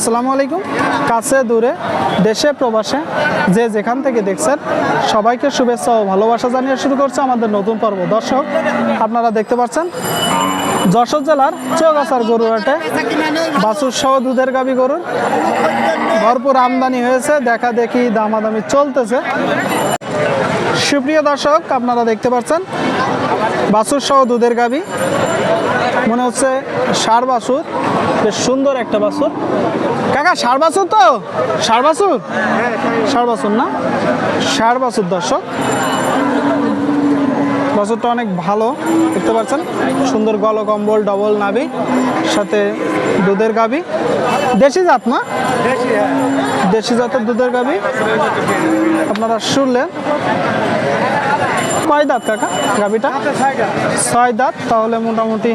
আসসালামু আলাইকুম। কাছে, দূরে, দেশে, প্রবাসে, যে যেখান থেকে দেখছেন, সবাইকে শুভেচ্ছা ও ভালোবাসা জানিয়ে শুরু করছে আমাদের নতুন পর্ব। দর্শক, আপনারা দেখতে পাচ্ছেন, যশোর জেলার চৌগাছার গরুহাটে বাছুর সহ দুধের গাবি গরুর ভরপুর আমদানি হয়েছে। দেখা দেখি দামাদামি চলতেছে। সুপ্রিয় দর্শক, আপনারা দেখতে পাচ্ছেন, বাছুর সহ দুধের গাবি মনে হচ্ছে ষাড় বাছুর, বেশ সুন্দর একটা বাছুর। কাকা, ষাড় বাছুর তো? ষাড় বাছুর? ষাড় বাছুর না? ষাড় বাছুর দর্শক। বাছুরটা অনেক ভালো, দেখতে পাচ্ছেন? সুন্দর গল কম্বল ডবল নাবি সাথে দুধের গাবি দেশি জাত না? দেশি জাতের দুধের গাবি। আপনারা শুনলেন। কয় দাঁত কাকা গাবিটা? ছয় দাঁত তাহলে মোটামুটি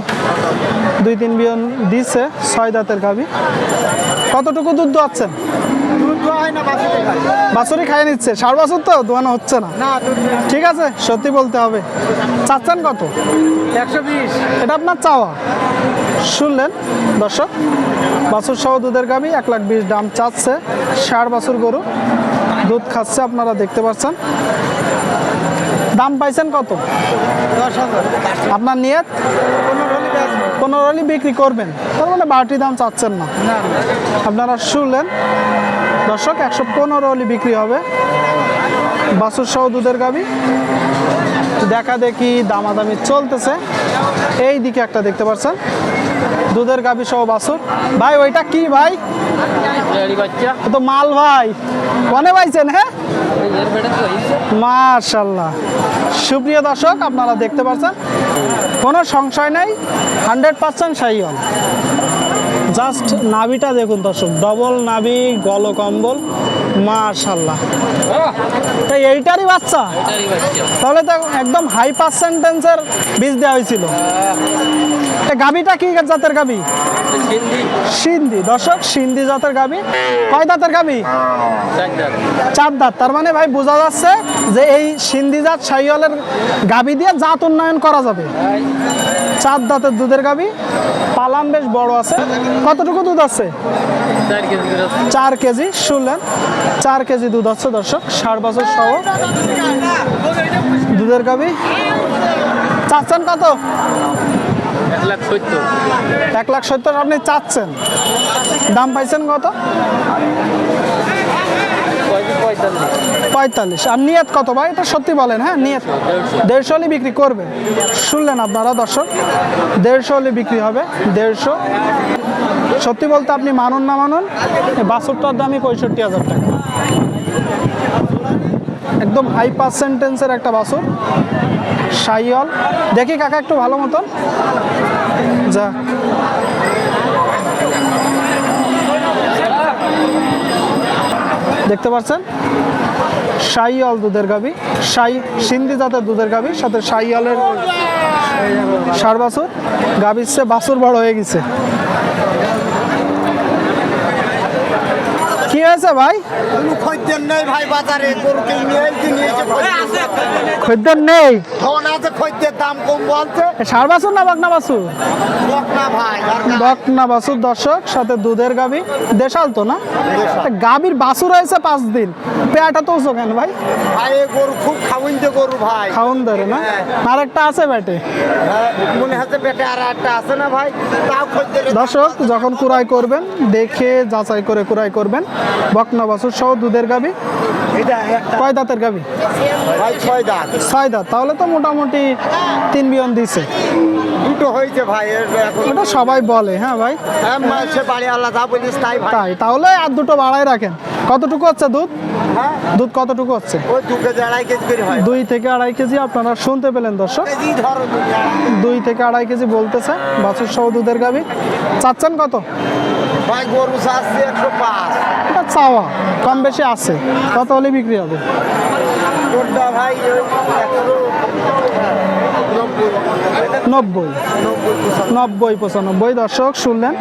দুই তিন বিয়ন দিছে ছয় দাঁতের গাবি। কতটুকু দুধ দোয়াচ্ছেন? বাছুরই খাইয়ে নিচ্ছে সার বছর তো দোয়ানো হচ্ছে না। ঠিক আছে সত্যি বলতে হবে। চাচ্ছেন কত? একশো বিশ। এটা আপনার চাওয়া। শুনলেন দর্শক বাছুর সহ দুধের গাবি এক লাখ বিশ দাম চাচ্ছে ষাট বাছুর গরু দুধ খাচ্ছে আপনারা দেখতে পাচ্ছেন। দাম পাইছেন কত? আপনার নিয়ত? পনেরো হলে বিক্রি করবেন। তার মানে বাড়তি দাম চাচ্ছেন না। না। আপনারা শুনলেন দর্শক একশো পনেরো হলে বিক্রি হবে। বাছুর সহ দুধের গাবি দেখা দেখি দামাদামি চলতেছে। এই দিকে একটা দেখতে পাচ্ছেন। দুধের গাবি সহ বাছুর। ভাই ওইটা কি ভাই? তো মাল ভাই। কনে পাইছেন হ্যাঁ? মাশাল্লাহ। সুপ্রিয় দর্শক আপনারা দেখতে পাচ্ছেন কোনো সংশয় নেই। হান্ড্রেড পার্সেন্ট সাইল জাস্ট নাভিটা দেখুন দর্শক, ডবল নাভি, গলকম্বল মাশাল্লাহ তাই এইটারই বাচ্চা? তাহলে তো একদম হাই পার্সেন্টেন্সের বীজ দেওয়া হয়েছিল। গাবিটা কি জাতের গাবি সিন্ধি। দর্শক, সিন্ধি জাতের গাবি কয় দাঁতের গাবি চার দাঁত। তার মানে ভাই বোঝা যাচ্ছে যে এই সিন্ধি জাত সাইওয়ালের গাবি দিয়ে জাত উন্নয়ন করা যাবে। চার দাঁতের দুধের গাবি পালাম বেশ বড় আছে। কতটুকু দুধ আছে? চার কেজি শুনলেন? চার কেজি দুধ আছে দর্শক ষাট বছর সহ। দুধের গাবি চাচ্ছেন কত? এক লাখ সত্তর। এক লাখ সত্তর আপনি চাচ্ছেন। দাম পাইছেন কত? পঁয়তাল্লিশ। আর নিয়ত কত ভাই? এটা সত্যি বলেন হ্যাঁ নিয়ত। দেড়শো হলে বিক্রি করবে। শুনলেন আপনারা, দর্শক? দেড়শো হলে বিক্রি হবে, দেড়শো। সত্যি বলতে আপনি মানুন না মানুন এই বাছুরটার দামই পঁয়ষট্টি হাজার টাকা। একদম হাই পার্সেন্টেন্সের একটা বাছুর সাইয়ল দেখি কাকা একটু ভালো মতন। যা। দেখতে পাচ্ছেন? শাইয়াল দুধের গাবি শাহি সিন্ধি জাতের দুধের গাবি সাথে শাইয়ালের সার বাছর। গাবির চেয়ে বাছর বড় হয়ে গেছে। কি হয়েছে ভাই? ভাই বাজারে গরু কিনে নিয়ে খদ্দের নেই? ফোন আছে খদ্দের দাম কম বলছে। সার বাছুর না বাগনা বাছুর? লোক না ভাই বকনা বাছুর দর্শক সাথে দুধের গাবি দেশাল তো না? গাবির বাছুর হয়েছে পাঁচ দিন। পেয়াটা তো কেন ভাই? ভাই গরু খুব খাওয়িনতে গরু ভাই। খাওন ধরে না? আর একটা আছে ব্যাটে? হ্যাঁ, মনে হচ্ছে পেটে আর একটা আছে না ভাই। তাও খদ্দের। দর্শক যখন কুড়াই করবেন দেখে যাচাই করে কুরাই করবেন। বকনা বাছুর সহ দুধের গাবি কয় দাঁতের গাবি ছয় দাঁত। ছয় দাঁত। তাহলে তো মোটামুটি তিন বিয়ন দিছে। দুটো হয়েছে ভাই ওটা সবাই বলে হ্যাঁ ভাই? হ্যাঁ, সে বাড়ি আল্লাহ যা বলিস তাই তাই তাহলে আর দুটো বাড়াই রাখেন। কতটুকু হচ্ছে দুধ? হ্যাঁ। দুধ কতটুকু হচ্ছে? ওই দু কেজি আড়াই কেজি দুই থেকে আড়াই কেজি আপনারা শুনতে পেলেন দর্শক। দুই থেকে আড়াই কেজি বলতেছে বাছুর সহ দুধের গাবি চাচ্ছেন কত? ভাই গরু চাচ্ছে একশো পাঁচ। এটা চাওয়া কম বেশি আছে কত হলে বিক্রি হবে? ভাই নব্বই। নব্বই পঁচানব্বই দর্শক শুনলেন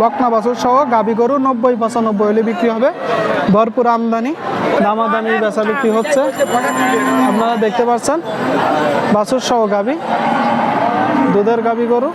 বকনা বাছুর সহ গাবি গরু নব্বই পঁচানব্বই হলে বিক্রি হবে। ভরপুর আমদানি দামাদামি বেচা বিক্রি হচ্ছে। আপনারা দেখতে পাচ্ছেন বাছুর সহ গাবি দুধের গাবি গরু।